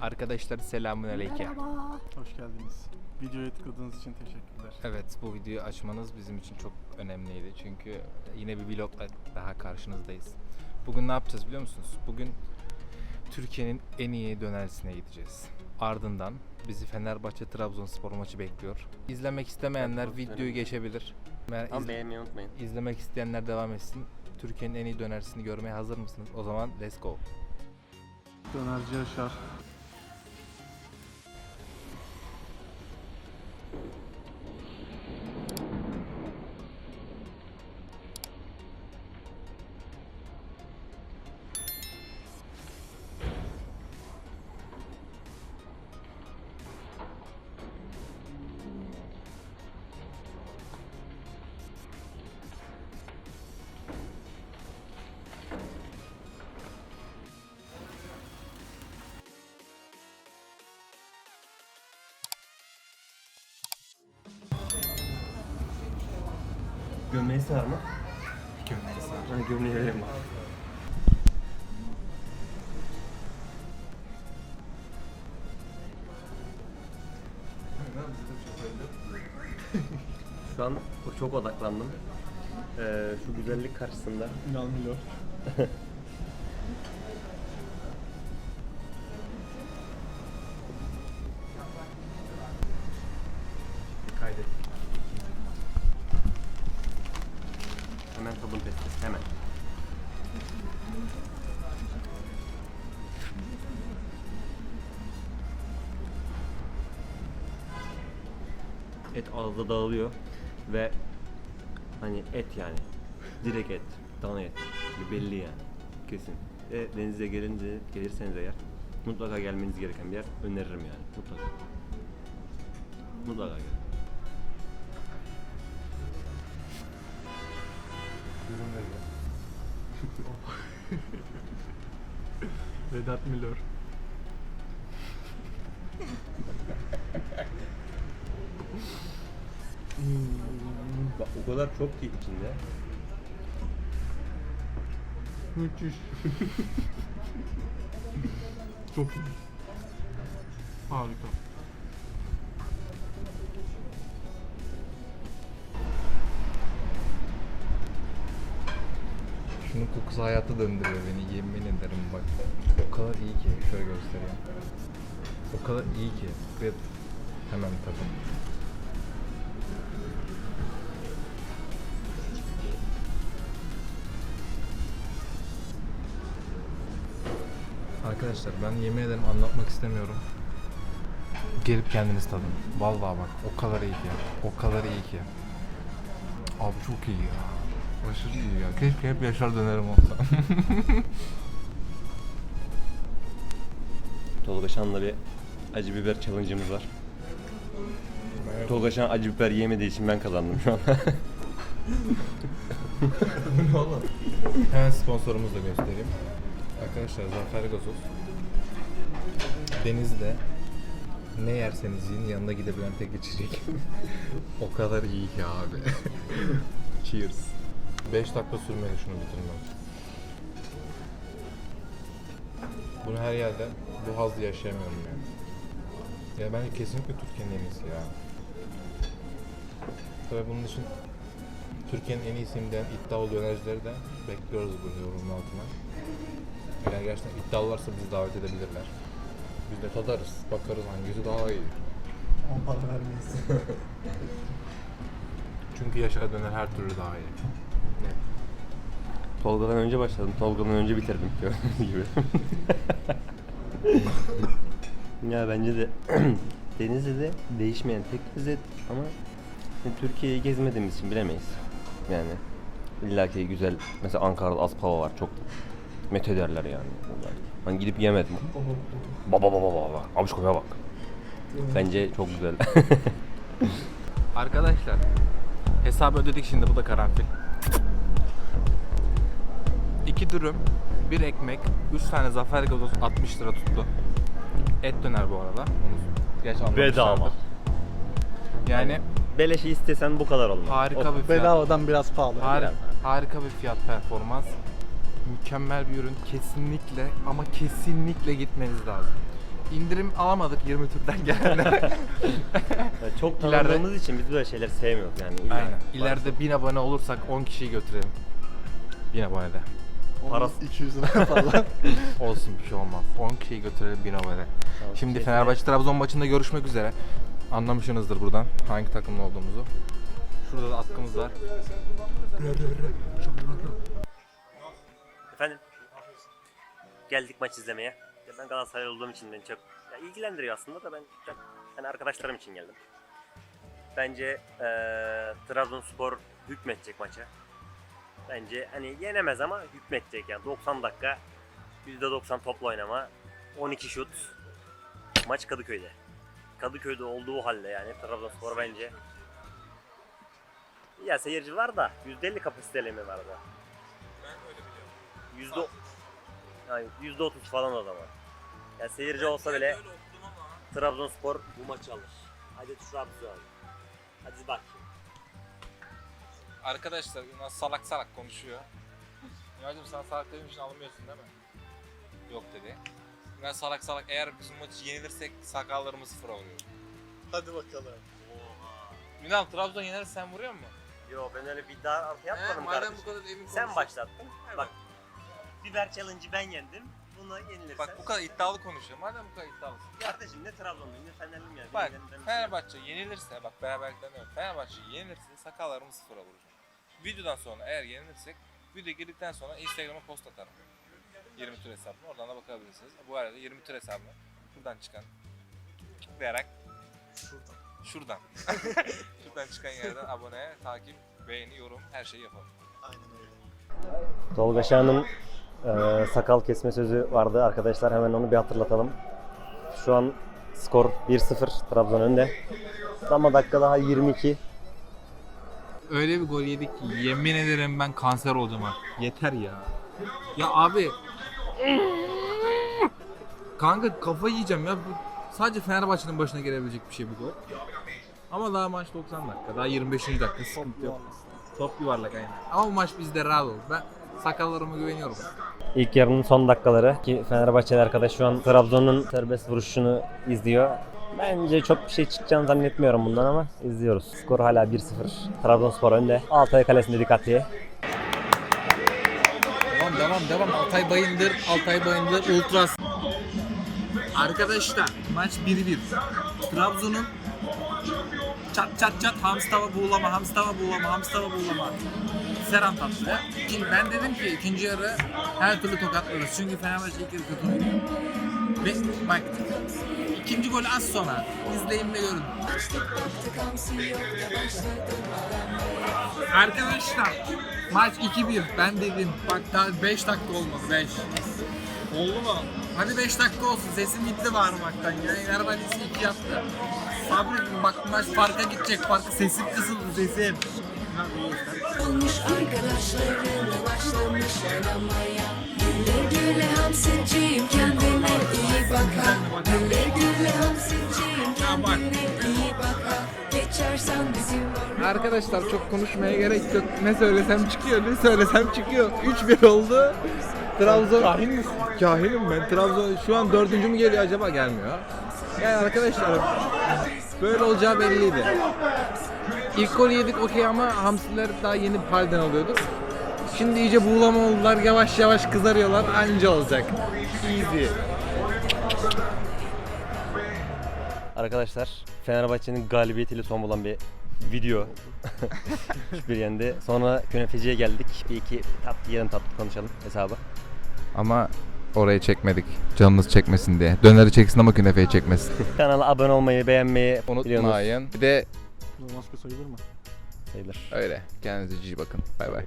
Arkadaşlar selamun aleyküm. Hoş geldiniz. Videoya tıkladığınız için teşekkürler. Evet bu videoyu açmanız bizim için çok önemliydi. Çünkü yine bir vlogla daha karşınızdayız. Bugün ne yapacağız biliyor musunuz? Bugün Türkiye'nin en iyi dönercisine gideceğiz. Ardından bizi Fenerbahçe Trabzonspor maçı bekliyor. İzlemek istemeyenler videoyu geçebilir. Ama beğenmeyi unutmayın. izlemek isteyenler devam etsin. Türkiye'nin en iyi dönercisini görmeye hazır mısınız? O zaman let's go. Dönerci Yaşar. Gömleği sığar mı? Gömleği sağ. Ha, gömleği vereyim bak. Şu an çok odaklandım. Ee, şu güzellik karşısında. Ünal Et ağızda dağılıyor ve hani et yani. Direkt et. Dana et. Belli yani. Kesin. Ve denize gelince gelirseniz eğer mutlaka gelmeniz gereken bir yer öneririm yani. Mutlaka. Mutlaka veriyor. Vedat Milor. Bak o kadar çok ki içinde. Müthiş. Çok iyi. Harika. Şunun kokusu hayata döndürüyor beni yemin ederim bak. O kadar iyi ki şöyle göstereyim. O kadar iyi ki. Ve hemen tadım. Arkadaşlar ben yemin ederim anlatmak istemiyorum. Gelip kendiniz tadın. Vallahi bak o kadar iyi ki. O kadar iyi ki. Abi çok iyi ya. Aşırı iyi ya. Keşke hep Yaşar dönerim olsa. Tolga Şan'la bir acı biber challenge'ımız var. Tolga Şan acı biber yemediği için ben kazandım şu an. Oğlum. Hemen sponsorumuzu da göstereyim. Arkadaşlar Zafer Gazoz. Denizde ne yerseniz yiyin yanına gidebilen tek içecek. o kadar iyi ki abi. Cheers. 5 dakika sürmedi şunu bitirmem. Bunu her yerde bu hazlı yaşayamıyorum yani. Ya bence kesinlikle Türkiye'nin en iyisi ya. Tabii bunun için Türkiye'nin en iyisiyim diyen iddialı dönercileri de bekliyoruz bu yorumun altına. Eğer gerçekten iddialılarsa bizi davet edebilirler. Biz de tadarız, bakarız hangisi daha iyi. On para vermeyiz. Çünkü Yaşar Döner her türlü daha iyi. Net. Tolga'dan önce başladım. Tolga'dan önce bitirdim gördüğünüz gibi. ya bence de Denizli'de değişmeyen tek lezzet ama yani Türkiye'yi gezmediğimiz için bilemeyiz. Yani illaki güzel mesela Ankara'da Aspava var çok met ederler yani. Ben gidip yemedim. Baba baba baba. Abişkoya bak. Bence çok güzel. Arkadaşlar hesabı ödedik şimdi bu da karanfil. 2 dürüm, bir ekmek, 3 tane zafer gazoz 60 lira tuttu. Et döner bu arada. Geç anlamışlardır. Bedava. Yani Beleşi istesen bu kadar olmaz. harika O- bir fiyat. Bedavadan biraz pahalı. Har- harika bir fiyat performans. Mükemmel bir ürün. Kesinlikle ama kesinlikle gitmeniz lazım. indirim alamadık 20 Türk'ten gelenlere. Yani çok İleride- tanıdığımız için biz böyle şeyler sevmiyoruz yani. İlla Aynen. İleride 1000 abone olursak 10 kişiyi götürelim. 1000 abonede. Parası- 200 lira falan. Olsun bir şey olmaz. 10 kişiyi götürelim 1000 abone. Tamam, Şimdi Fenerbahçe Trabzon maçında görüşmek üzere. Anlamışsınızdır buradan hangi takımlı olduğumuzu. Şurada da atkımız var. Efendim? Geldik maç izlemeye. Ya ben Galatasaray olduğum için beni çok ya ilgilendiriyor aslında da ben çok hani arkadaşlarım için geldim. Bence eee Trabzonspor hükmedecek maça. Bence hani yenemez ama hükmedecek yani 90 dakika %90 topla oynama 12 şut maç Kadıköy'de. Kadıköy'de olduğu halde yani Trabzonspor bence ya seyirci var da %50 kapasiteli mi var da? Yüzde yani yüzde otuz falan o zaman. Yani seyirci olsa bile Trabzonspor bu maçı alır. Hadi Trabzon. Hadi bak. Arkadaşlar Ünal salak salak konuşuyor. Ünal'cım sen salak dediğin için alınmıyorsun değil mi? Yok dedi. Ünal salak salak eğer bizim maçı yenilirsek sakallarımı sıfıra vuruyor. Hadi bakalım. Ünal Trabzon yenerse sen vuruyor musun? Yo ben öyle bir iddia ortaya atmadım madem kardeşim. bu kadar emin Sen konuşuyorsun. başlattın. Biber challenge'ı ben yendim. Bunu yenilirsen. Bak bu kadar iddialı konuşuyor. Madem bu kadar iddialısın. Ya Kardeşim ne Trabzonluyum ne Fenerliyim yani. bak Benim- benim- Fenerbahçe yenilirse bak beraberlikten değil. Fenerbahçe yenilirse sakallarımı sıfıra vuracağım. Videodan sonra eğer yenilirsek video girdikten sonra Instagram'a post atarım. 20 tur hesabına oradan da bakabilirsiniz. Bu arada 20 tur hesabına buradan çıkan tıklayarak Şuradan. şuradan şuradan çıkan yerden abone, takip, beğeni, yorum her şeyi yapalım. Aynen öyle. Tolga Şahan'ın e, sakal kesme sözü vardı arkadaşlar hemen onu bir hatırlatalım. Şu an skor 1-0 Trabzon önde. Ama dakika daha 22. Öyle bir gol yedik ki yemin ederim ben kanser olacağım artık. Yeter ya. Ya abi. Kanka kafa yiyeceğim ya. Bu sadece Fenerbahçe'nin başına gelebilecek bir şey bu gol. Ama daha maç 90 dakika. Daha 25. dakika sıkıntı yok. Top yuvarlak aynen. Ama maç bizde rahat olur. Ben sakallarıma güveniyorum. İlk yarının son dakikaları ki Fenerbahçeli arkadaş şu an Trabzon'un serbest vuruşunu izliyor. Bence çok bir şey çıkacağını zannetmiyorum bundan ama izliyoruz. Skor hala 1-0. Trabzonspor önde. Altay kalesinde dikkatli. Devam devam devam. Altay Bayındır, Altay Bayındır Ultras. Arkadaşlar maç 1-1. Trabzon'un çat çat çat hamstava buğulama, hamstava buğulama, hamstava buğulama. Serhan tatlı. Ben dedim ki ikinci yarı her türlü tokatlarız. Çünkü Fenerbahçe ilk yarı kötü oynuyor. Ve bak ikinci golü az sonra. İzleyin ve görün. Arkadaşlar maç 2-1 ben dedim bak daha 5 dakika olmadı 5 Oldu mu? Hadi 5 dakika olsun sesim gitti bağırmaktan ya Fenerbahçe'si 2 yaptı Sabredin bak maç farka gidecek farkı sesim kısıldı sesim Olmuş arkadaşlarına başlamış aramaya. Güle güle hamsiciyim kendine iyi bak ha Güle güle hamsiciyim kendine iyi bak ha Geçersen bizim Arkadaşlar çok konuşmaya gerek yok. Ne söylesem çıkıyor ne söylesem çıkıyor. 3-1 oldu. Trabzon Kahin misin? Kahinim ben. Trabzon şu an dördüncü mü geliyor acaba? Gelmiyor. Yani arkadaşlar böyle olacağı belliydi İlk golü yedik okey ama hamsiler daha yeni halden alıyorduk. Şimdi iyice buğulama oldular. Yavaş yavaş kızarıyorlar. Anca olacak. Easy. Arkadaşlar Fenerbahçe'nin galibiyetiyle son bulan bir video. bir yendi. Sonra künefeciye geldik. Bir iki tatlı yarım tatlı konuşalım hesabı. Ama orayı çekmedik. Canınız çekmesin diye. Döneri çeksin ama künefeyi çekmesin. Kanala abone olmayı, beğenmeyi biliyorsunuz. Unutmayın. Bir de Bu maske sayılır mı? Sayılır. öyle. Kendinize iyi bakın. Bay bay.